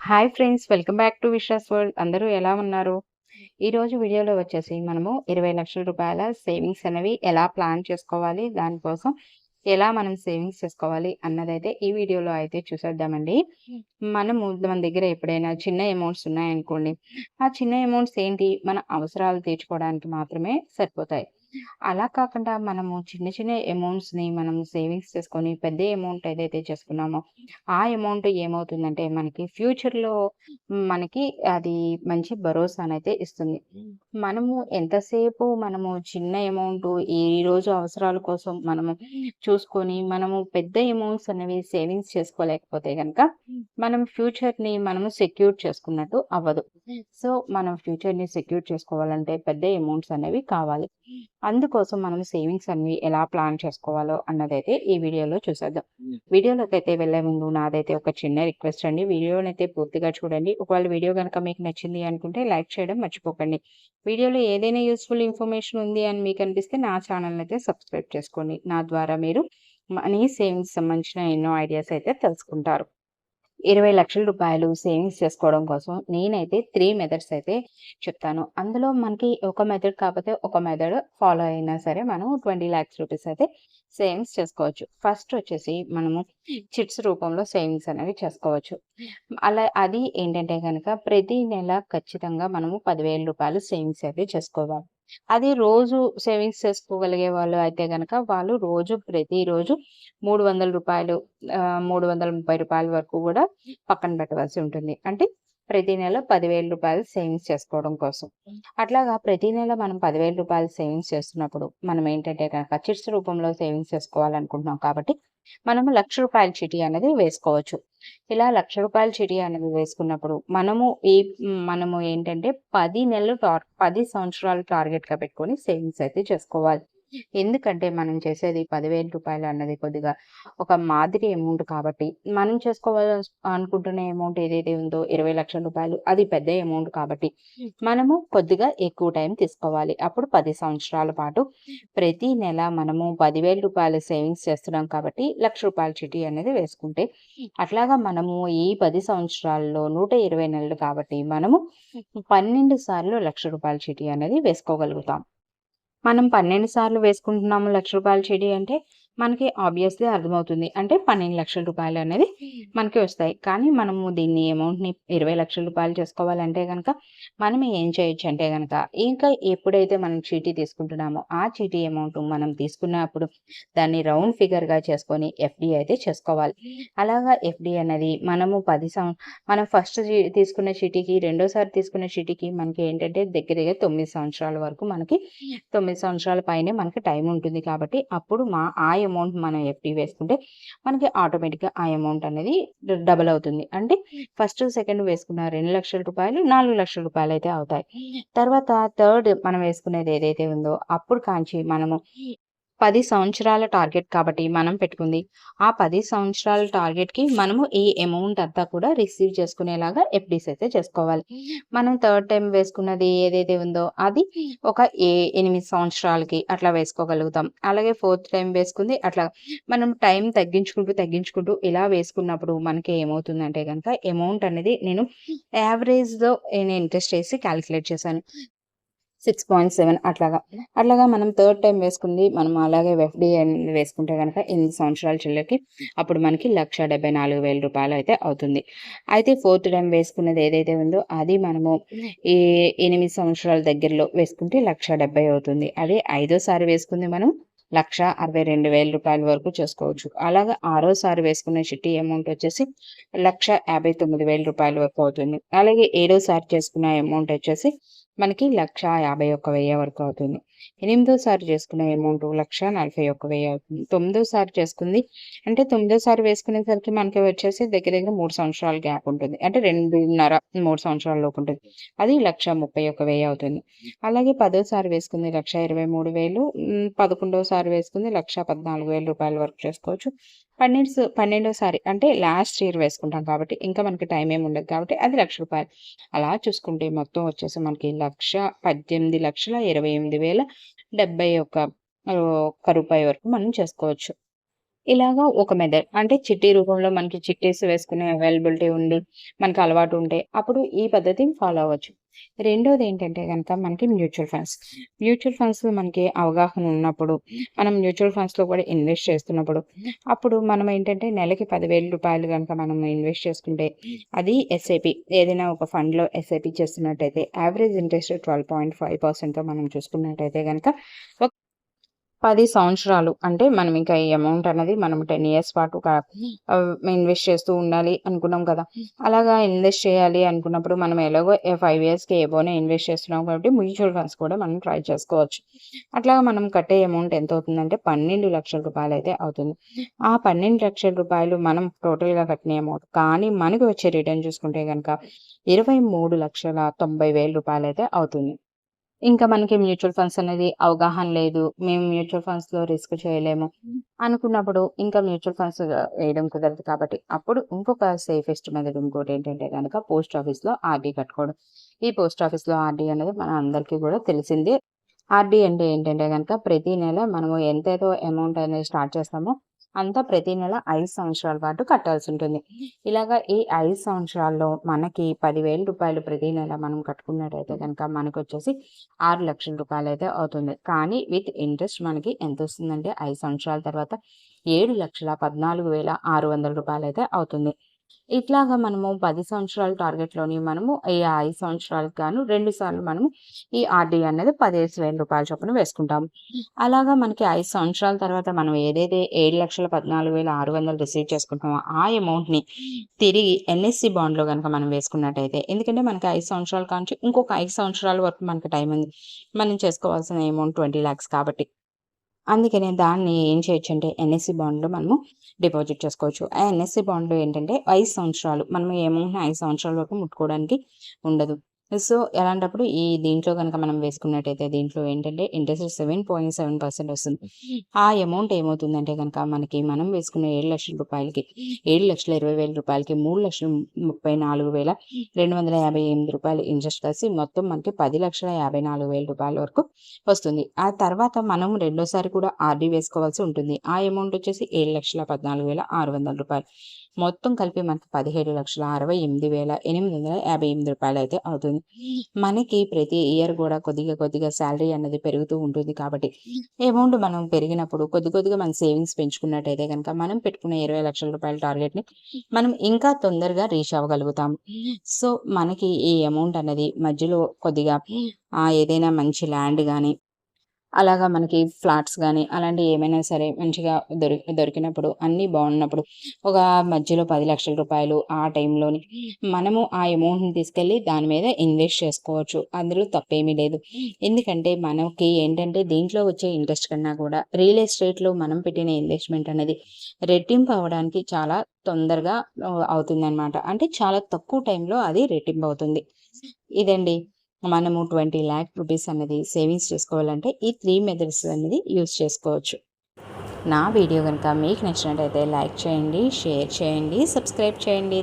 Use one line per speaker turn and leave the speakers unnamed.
Hi friends welcome back to Vishwas world. అందరూ ఎలా ఉన్నారు? ఈరోజు వీడియోలో వచ్చేసి మనము ఇరవై లక్షల రూపాయల సేవింగ్స్ అనేవి ఎలా ప్లాన్ చేసుకోవాలి దానికోసం ఎలా మనం సేవింగ్స్ చేసుకోవాలి అన్నదైతే ఈ వీడియోలో అయితే చూసేద్దామండి. మనము మన దగ్గర ఎప్పుడైనా చిన్న అమౌంట్స్ ఉన్నాయనుకోండి ఆ చిన్న అమౌంట్స్ ఏంటి? మన అవసరాలు తీర్చుకోవడానికి మాత్రమే సరిపోతాయి. అలా కాకుండా మనము చిన్న చిన్న అమౌంట్స్ని మనం సేవింగ్స్ చేసుకొని పెద్ద అమౌంట్ ఏదైతే చేసుకున్నామో ఆ అమౌంట్ ఏమవుతుందంటే మనకి ఫ్యూచర్లో మనకి అది మంచి భరోసానైతే ఇస్తుంది. మనము ఎంతసేపు మనము చిన్న అమౌంట్ ఈ రోజు అవసరాల కోసం మనము చూసుకొని మనము పెద్ద అమౌంట్స్ అనేవి సేవింగ్స్ చేసుకోలేకపోతే కనుక మనం ఫ్యూచర్ని మనము సెక్యూర్ చేసుకున్నట్టు అవ్వదు. సో మనం ఫ్యూచర్ని సెక్యూర్ చేసుకోవాలంటే పెద్ద అమౌంట్స్ అనేవి కావాలి. అందుకోసం మనం సేవింగ్స్ అనేవి ఎలా ప్లాన్ చేసుకోవాలో అన్నదైతే ఈ వీడియోలో చూసేద్దాం. వీడియోలోకి అయితే వెళ్ళే ముందు నాదైతే ఒక చిన్న రిక్వెస్ట్ అండి. వీడియోని అయితే పూర్తిగా చూడండి. ఒకవేళ వీడియో కనుక మీకు నచ్చింది అనుకుంటే లైక్ చేయడం మర్చిపోకండి. వీడియోలో ఏదైనా యూస్ఫుల్ ఇన్ఫర్మేషన్ ఉంది అని మీకు అనిపిస్తే నా ఛానల్ అయితే సబ్స్క్రైబ్ చేసుకోండి. నా ద్వారా మీరు మనీ సేవింగ్స్ సంబంధించిన ఎన్నో ఐడియాస్ అయితే తెలుసుకుంటారు. ఇరవై లక్షల రూపాయలు సేవింగ్స్ చేసుకోవడం కోసం నేనైతే త్రీ మెథడ్స్ అయితే చెప్తాను. అందులో మనకి ఒక మెథడ్ కాకపోతే ఒక మెథడ్ ఫాలో అయినా సరే మనం ట్వంటీ ల్యాక్స్ రూపీస్ అయితే సేవింగ్స్ చేసుకోవచ్చు. ఫస్ట్ వచ్చేసి మనము చిట్స్ రూపంలో సేవింగ్స్ అనేవి చేసుకోవచ్చు. అలా అది ఏంటంటే కనుక ప్రతి నెల ఖచ్చితంగా మనము పదివేల రూపాయలు సేవింగ్స్ అయితే చేసుకోవాలి. అది రోజు సేవింగ్స్ చేసుకోగలిగే వాళ్ళు అయితే కనుక వాళ్ళు రోజు ప్రతిరోజు మూడు వందల రూపాయలు మూడు వందల ముప్పై రూపాయల వరకు కూడా పక్కన పెట్టవలసి ఉంటుంది. అంటే ప్రతి నెల పదివేల రూపాయలు సేవింగ్స్ చేసుకోవడం కోసం. అట్లాగా ప్రతి నెల మనం పదివేల రూపాయలు సేవింగ్స్ చేస్తున్నప్పుడు మనం ఏంటంటే కనుక చిట్స్ రూపంలో సేవింగ్స్ చేసుకోవాలనుకుంటున్నాం కాబట్టి మనము లక్ష రూపాయల చిటి అనేది వేసుకోవచ్చు. ఇలా లక్ష రూపాయల చిటి అనేది వేసుకున్నప్పుడు మనము ఈ మనము ఏంటంటే పది నెలలు టార్ పది సంవత్సరాలు టార్గెట్గా పెట్టుకొని సేవింగ్స్ అయితే చేసుకోవాలి. ఎందుకంటే మనం చేసేది పదివేల రూపాయలు అన్నది కొద్దిగా ఒక మాదిరి అమౌంట్ కాబట్టి మనం చేసుకోవాలి అనుకుంటున్న అమౌంట్ ఏదైతే ఉందో ఇరవై లక్షల రూపాయలు అది పెద్ద అమౌంట్ కాబట్టి మనము కొద్దిగా ఎక్కువ టైం తీసుకోవాలి. అప్పుడు పది సంవత్సరాల పాటు ప్రతి నెల మనము పదివేల రూపాయలు సేవింగ్స్ చేస్తున్నాం కాబట్టి లక్ష రూపాయల చిటి అనేది వేసుకుంటే అట్లాగా మనము ఈ పది సంవత్సరాల్లో నూట ఇరవై నెలలు కాబట్టి మనము పన్నెండు సార్లు లక్ష రూపాయల చిటి అనేది వేసుకోగలుగుతాం. మనం పన్నెండు సార్లు వేసుకుంటున్నాము లక్ష రూపాయల చెడి అంటే మనకి ఆబ్వియస్లీ అర్థమవుతుంది. అంటే పన్నెండు లక్షల రూపాయలు అనేది మనకి వస్తాయి. కానీ మనము దీన్ని అమౌంట్ని ఇరవై లక్షల రూపాయలు చేసుకోవాలంటే కనుక మనం ఏం చేయొచ్చు అంటే కనుక ఇంకా ఎప్పుడైతే మనం చీటీ తీసుకుంటున్నామో ఆ చీటీ అమౌంట్ మనం తీసుకున్నప్పుడు దాన్ని రౌండ్ ఫిగర్గా చేసుకొని ఎఫ్డి అయితే చేసుకోవాలి. అలాగా ఎఫ్డి అనేది మనము పది మనం ఫస్ట్ తీసుకున్న చీటీకి రెండోసారి తీసుకున్న చీటీకి మనకి ఏంటంటే దగ్గర దగ్గర తొమ్మిది సంవత్సరాల వరకు మనకి తొమ్మిది సంవత్సరాల పైనే మనకి టైం ఉంటుంది కాబట్టి అప్పుడు మా ఆ అమౌంట్ మనం ఎఫ్డి వేసుకుంటే మనకి ఆటోమేటిక్గా ఆ అమౌంట్ అనేది డబల్ అవుతుంది. అంటే ఫస్ట్ సెకండ్ వేసుకున్న రెండు లక్షల రూపాయలు నాలుగు లక్షల రూపాయలు అయితే అవుతాయి. తర్వాత థర్డ్ మనం వేసుకునేది ఏదైతే ఉందో అప్పుడు కాంచి మనము పది సంవత్సరాల టార్గెట్ కాబట్టి మనం పెట్టుకుంది. ఆ పది సంవత్సరాల టార్గెట్కి మనము ఈ అమౌంట్ అంతా కూడా రిసీవ్ చేసుకునేలాగా ఎఫ్డీస్ అయితే చేసుకోవాలి. మనం థర్డ్ టైం వేసుకున్నది ఏదైతే ఉందో అది ఒక ఏ ఎనిమిది సంవత్సరాలకి అట్లా వేసుకోగలుగుతాం. అలాగే ఫోర్త్ టైం వేసుకుంది అట్లా మనం టైం తగ్గించుకుంటూ తగ్గించుకుంటూ ఇలా వేసుకున్నప్పుడు మనకి ఏమవుతుందంటే కనుక అమౌంట్ అనేది నేను యావరేజ్లో నేను ఇంట్రెస్ట్ వేసి క్యాలిక్యులేట్ చేశాను. సిక్స్ పాయింట్ సెవెన్ అట్లాగా. అట్లాగా మనం థర్డ్ టైం వేసుకుంది మనం అలాగే ఎఫ్డి వేసుకుంటే కనుక ఎనిమిది సంవత్సరాల చిల్లకి? అప్పుడు మనకి లక్ష డెబ్బై నాలుగు వేల రూపాయలు అయితే అవుతుంది. అయితే ఫోర్త్ టైం వేసుకున్నది ఏదైతే ఉందో అది మనము ఈ ఎనిమిది సంవత్సరాల దగ్గరలో వేసుకుంటే లక్ష డెబ్బై అవుతుంది. అదే ఐదోసారి వేసుకుంది మనం లక్ష అరవై రెండు వేల రూపాయల వరకు చేసుకోవచ్చు. అలాగే ఆరోసారి వేసుకునే చిట్టి అమౌంట్ వచ్చేసి లక్ష యాభై తొమ్మిది వేల రూపాయల వరకు అవుతుంది. అలాగే ఏడోసారి చేసుకున్న అమౌంట్ వచ్చేసి మనకి లక్ష యాభై ఒక్క వెయ్యి వరకు అవుతుంది. ఎనిమిదోసారి చేసుకున్న అమౌంట్ లక్ష నలభై ఒక్క వెయ్యి అవుతుంది. తొమ్మిదోసారి చేసుకుంది. అంటే తొమ్మిదోసారి వేసుకునేసరికి మనకి వచ్చేసి దగ్గర దగ్గర మూడు సంవత్సరాల గ్యాప్ ఉంటుంది. అంటే రెండున్నర మూడు సంవత్సరాల లోపు ఉంటుంది. అది లక్ష ముప్పై ఒక్క వెయ్యి అవుతుంది. అలాగే పదోసారి వేసుకుంది లక్ష ఇరవై మూడు వేలు. పదకొండోసారి వేసుకుంది లక్ష పద్నాలుగు వేల రూపాయల వరకు చేసుకోవచ్చు. పన్నెండు పన్నెండోసారి అంటే లాస్ట్ ఇయర్ వేసుకుంటాం కాబట్టి ఇంకా మనకి టైం ఏమి ఉండదు కాబట్టి అది లక్ష రూపాయలు. అలా చూసుకుంటే మొత్తం వచ్చేసి మనకి లక్ష పద్దెనిమిది లక్షల ఇరవై ఎనిమిది వేల డెబ్బై ఒక్క ఒక్క రూపాయి వరకు మనం చేసుకోవచ్చు. ఇలాగా ఒక మెథడ్. అంటే చిట్టి రూపంలో మనకి చిట్టీస్ వేసుకునే అవైలబిలిటీ ఉండి, మనకి అలవాటు ఉంటే అప్పుడు ఈ పద్ధతిని ఫాలో అవ్వచ్చు. రెండోది ఏంటంటే కనుక మనకి మ్యూచువల్ ఫండ్స్. మ్యూచువల్ ఫండ్స్ మనకి అవగాహన ఉన్నప్పుడు, మనం మ్యూచువల్ ఫండ్స్‌లో కూడా ఇన్వెస్ట్ చేస్తున్నప్పుడు, అప్పుడు మనం ఏంటంటే నెలకి పదివేల రూపాయలు కనుక మనం ఇన్వెస్ట్ చేసుకుంటే, అది ఎస్ఐపి ఏదైనా ఒక ఫండ్‌లో SIP చేస్తున్నట్టయితే average interest twelve point five పర్సెంట్తో మనం చూసుకున్నట్టయితే కనుక ఒక 10 సంవత్సరాలు అంటే మనం ఇంకా ఈ అమౌంట్ అనేది మనం 10 ఇయర్స్ పాటు ఇన్వెస్ట్ చేస్తూ ఉండాలి అనుకున్నాం కదా! అలాగా ఇన్వెస్ట్ చేయాలి అనుకున్నప్పుడు మనం ఎలాగో 5 ఇయర్స్‌కి ఎబోనే ఇన్వెస్ట్ చేస్తున్నాం కాబట్టి మ్యూచువల్ ఫండ్స్ కూడా మనం ట్రై చేసుకోవచ్చు. అట్లాగా మనం కట్టే అమౌంట్ ఎంతవుతుందంటే రూ. 12,00,000 అయితే అవుతుంది. ఆ రూ. 12,00,000 మనం టోటల్‌గా కట్టిన అమౌంట్. కానీ మనకు వచ్చే రిటర్న్ చూసుకుంటే గనక రూ. 23,90,000 అయితే అవుతుంది. ఇంకా మనకి మ్యూచువల్ ఫండ్స్ అనేది అవగాహన లేదు. మేము మ్యూచువల్ ఫండ్స్లో రిస్క్ చేయలేము అనుకున్నప్పుడు ఇంకా మ్యూచువల్ ఫండ్స్ వేయడం కుదరదు కాబట్టి అప్పుడు ఇంకొక సేఫెస్ట్ మెథడ్ ఇంకోటేంటంటే గనక పోస్ట్ ఆఫీస్లో ఆర్‌డీ కట్టుకోవడం. ఈ పోస్ట్ ఆఫీస్లో ఆర్‌డీ అనేది మన అందరికీ కూడా తెలిసిందే. ఆర్‌డీ అంటే ఏంటంటే గనక ప్రతి నెల మనము ఎంతైతే అమౌంట్ అనేది స్టార్ట్ చేస్తామో అంతా ప్రతి నెల ఐదు సంవత్సరాల పాటు కట్టాల్సుంటుంది. ఇలాగా ఈ ఐదు సంవత్సరాల్లో మనకి పదివేల రూపాయలు ప్రతి నెల మనం కట్టుకున్నట్టయితే గనక మనకొచ్చేసి రూ. 6,00,000 అయితే అవుతుంది. కానీ విత్ ఇంట్రెస్ట్ మనకి ఎంత వస్తుందంటే ఐదు సంవత్సరాల తర్వాత ఏడు లక్షల పద్నాలుగు వేల ఆరు వందల రూపాయలు అయితే అవుతుంది. ఇట్లాగా మనము పది సంవత్సరాల టార్గెట్‌లోని మనము ఈ ఐదు సంవత్సరాలకు గాను రెండు సార్లు మనము ఈ ఆర్‌డీ అనేది పదిహేను వేల రూపాయల చొప్పున వేసుకుంటాము. అలాగా మనకి ఐదు సంవత్సరాల తర్వాత మనం ఏదైతే 7,14,600 రిసీవ్ చేసుకుంటామో ఆ అమౌంట్‌ని తిరిగి ఎన్ఎస్‌సి బాండ్‌లో గనక మనం వేసుకున్నట్టయితే ఎందుకంటే మనకి ఐదు సంవత్సరాల కాంచి ఇంకొక ఐదు సంవత్సరాల వరకు మనకి టైం ఉంది. మనం చేసుకోవాల్సిన అమౌంట్ 20,00,000 కాబట్టి. అందుకనే దాన్ని ఏం చేయొచ్చు అంటే ఎన్ఎస్‌సి బాండ్‌లో మనము డిపాజిట్ చేసుకోవచ్చు. ఆ ఎన్ఎస్‌సి బాండ్‌లో ఏంటంటే ఐదు సంవత్సరాలు మనం ఈ అమౌంట్‌ని 5 సంవత్సరాల వరకు ముట్టుకోవడానికి ఉండదు. సో అలాంటప్పుడు ఈ దీంట్లో కనుక మనం వేసుకున్నట్టయితే దీంట్లో ఏంటంటే interest seven point seven percent వస్తుంది. ఆ అమౌంట్ ఏమవుతుందంటే కనుక మనకి మనం వేసుకున్న ఏడు లక్షల రూపాయలకి ఏడు లక్షల ఇరవై వేల రూపాయలకి మూడు లక్షల ముప్పై నాలుగు వేల రెండు వందల యాభై ఎనిమిది రూపాయలు ఇంట్రెస్ట్ కలిసి మొత్తం మనకి పది లక్షల యాభై నాలుగు వేల రూపాయల వరకు వస్తుంది. ఆ తర్వాత మనం రెండోసారి కూడా ఆర్డీ వేసుకోవాల్సి ఉంటుంది. ఆ అమౌంట్ వచ్చేసి ఏడు లక్షల పద్నాలుగు వేల ఆరు వందల రూపాయలు. మొత్తం కలిపి మనకి పదిహేడు లక్షల అరవై ఎనిమిది వేల ఎనిమిది వందల యాభై ఎనిమిది రూపాయలు అయితే అవుతుంది. మనకి ప్రతి ఇయర్ కూడా కొద్దిగా కొద్దిగా సాలరీ అన్నది పెరుగుతూ ఉంటుంది కాబట్టి అమౌంట్ మనం పెరిగినప్పుడు కొద్ది కొద్దిగా మన సేవింగ్స్ పెంచుకున్నట్టయితే కనుక మనం పెట్టుకున్న ఇరవై లక్షల రూపాయల టార్గెట్‌ని మనం ఇంకా తొందరగా రీచ్ అవ్వగలుగుతాం. సో, మనకి ఈ అమౌంట్ అన్నది మధ్యలో కొద్దిగా ఏదైనా మంచి ల్యాండ్ కానీ అలాగా మనకి ఫ్లాట్స్ కానీ అలాంటివి ఏమైనా సరే మంచిగా దొరి దొరికినప్పుడు అన్నీ బాగున్నప్పుడు ఒక మధ్యలో పది లక్షల రూపాయలు ఆ టైంలోని మనము ఆ అమౌంట్‌ని తీసుకెళ్ళి దాని మీద ఇన్వెస్ట్ చేసుకోవచ్చు. అందులో తప్పేమీ లేదు. ఎందుకంటే మనకి ఏంటంటే దీంట్లో వచ్చే ఇంట్రెస్ట్ కన్నా కూడా రియల్ ఎస్టేట్‌లో మనం పెట్టిన ఇన్వెస్ట్‌మెంట్ అనేది రెట్టింపు అవ్వడానికి చాలా తొందరగా అవుతుంది అంటే చాలా తక్కువ టైంలో అది రెట్టింపు అవుతుంది. ఇదండి. మనము ట్వంటీ ల్యాక్ రూపీస్ అనేది సేవింగ్స్ చేసుకోవాలంటే ఈ త్రీ మెథడ్స్ అనేది యూజ్ చేసుకోవచ్చు. నా వీడియో గనక మీకు నచ్చినట్టయితే లైక్ చేయండి, షేర్ చేయండి, సబ్స్క్రైబ్ చేయండి.